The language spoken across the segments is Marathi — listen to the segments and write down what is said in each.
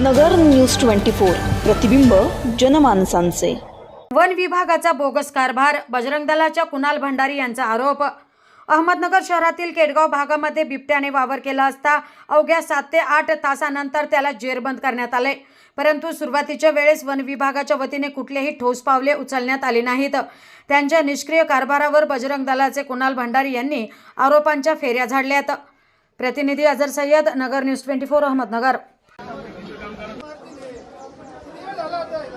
नगर न्यूज ट्वेंटी फोर प्रतिबिंब जनमानसांचे. वन विभागाचा बोगस कारभार बजरंग दलाच्या कुणाल भंडारी यांचा आरोप. अहमदनगर शहरातील केडगाव भागामध्ये बिबट्याने वावर केला असता अवघ्या सात ते आठ तासानंतर त्याला जेरबंद करण्यात आले. परंतु सुरुवातीच्या वेळेस वन विभागाच्या वतीने कुठलेही ठोस पावले उचलण्यात आली नाहीत. त्यांच्या निष्क्रिय कारभारावर बजरंग दलाचे कुणाल भंडारी यांनी आरोपांच्या फेऱ्या झाडल्यात. प्रतिनिधी Azhar Sayyad Nagar news twenty four Ahmednagar.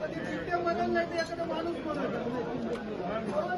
कधी चिठ्ठ्या बदलल्या ते एखादा माणूस बदलला.